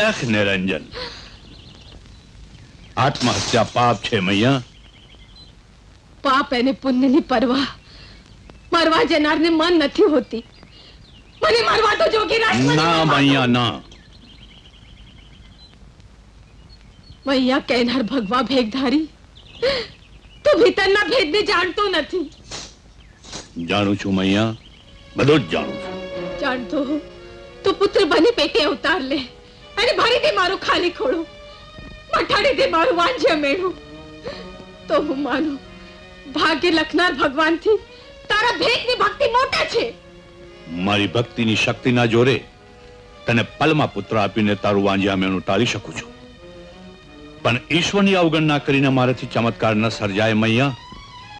આખ નિરંજન આત્મહત્યા પાપ છે મૈયા પાપ અને પુણ્યની પરવા મરવા જનારને મન નથી હોતી મને મરવા તો જોગી રાજ ના મૈયા ના મૈયા કહેનાર ભગવા ભેગધારી તું ભીતરના ભેદને જાણતો નથી જાણું છું મૈયા બધું જ જાણું છું જાણતો તો તું પુત્ર બની પેટે અવતાર લે અને ભરી દે મારું ખાલી ખોળું. મઠાડી દે મારું વાંજ્ય મેળું. તો હું માનું, ભાગ્ય લખનાર ભગવાનથી તારા ભેદની ભક્તિ મોટા છે. મારી ભક્તિની શક્તિના જોરે તને પલમાં પુત્ર આપીને તારું વાંજ્યા મેનું ટાળી શકું છું. પણ ઈશ્વરની અવગણના કરીને મારાથી ચમત્કાર ન સર્જાય મૈયા.